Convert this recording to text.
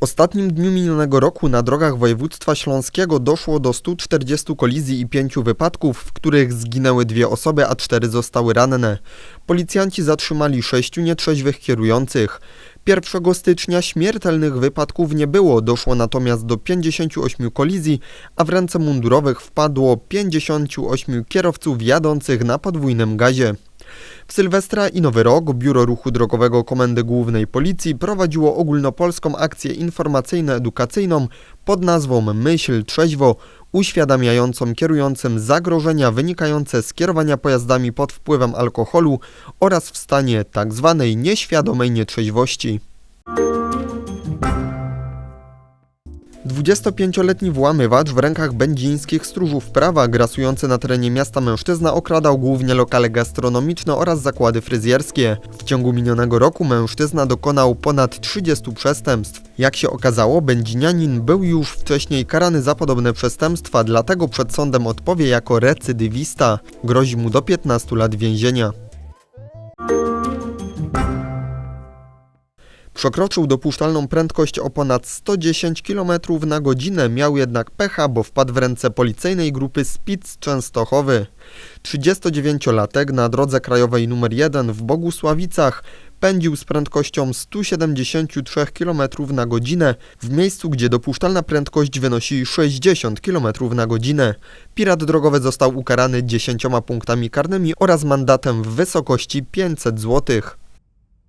ostatnim dniu minionego roku na drogach województwa śląskiego doszło do 140 kolizji i 5 wypadków, w których zginęły dwie osoby, a cztery zostały ranne. Policjanci zatrzymali sześciu nietrzeźwych kierujących. 1 stycznia śmiertelnych wypadków nie było, doszło natomiast do 58 kolizji, a w ręce mundurowych wpadło 58 kierowców jadących na podwójnym gazie. W Sylwestra i Nowy Rok Biuro Ruchu Drogowego Komendy Głównej Policji prowadziło ogólnopolską akcję informacyjno-edukacyjną pod nazwą Myśl Trzeźwo, uświadamiającą kierującym zagrożenia wynikające z kierowania pojazdami pod wpływem alkoholu oraz w stanie tzw. nieświadomej nietrzeźwości. 25-letni włamywacz w rękach będzińskich stróżów prawa grasujący na terenie miasta mężczyzna okradał głównie lokale gastronomiczne oraz zakłady fryzjerskie. W ciągu minionego roku mężczyzna dokonał ponad 30 przestępstw. Jak się okazało, będzinianin był już wcześniej karany za podobne przestępstwa, dlatego przed sądem odpowie jako recydywista. Grozi mu do 15 lat więzienia. Przekroczył dopuszczalną prędkość o ponad 110 km na godzinę, miał jednak pecha, bo wpadł w ręce policyjnej grupy Spitz Częstochowy. 39-latek na drodze krajowej nr 1 w Bogusławicach pędził z prędkością 173 km na godzinę w miejscu, gdzie dopuszczalna prędkość wynosi 60 km na godzinę. Pirat drogowy został ukarany 10 punktami karnymi oraz mandatem w wysokości 500 złotych.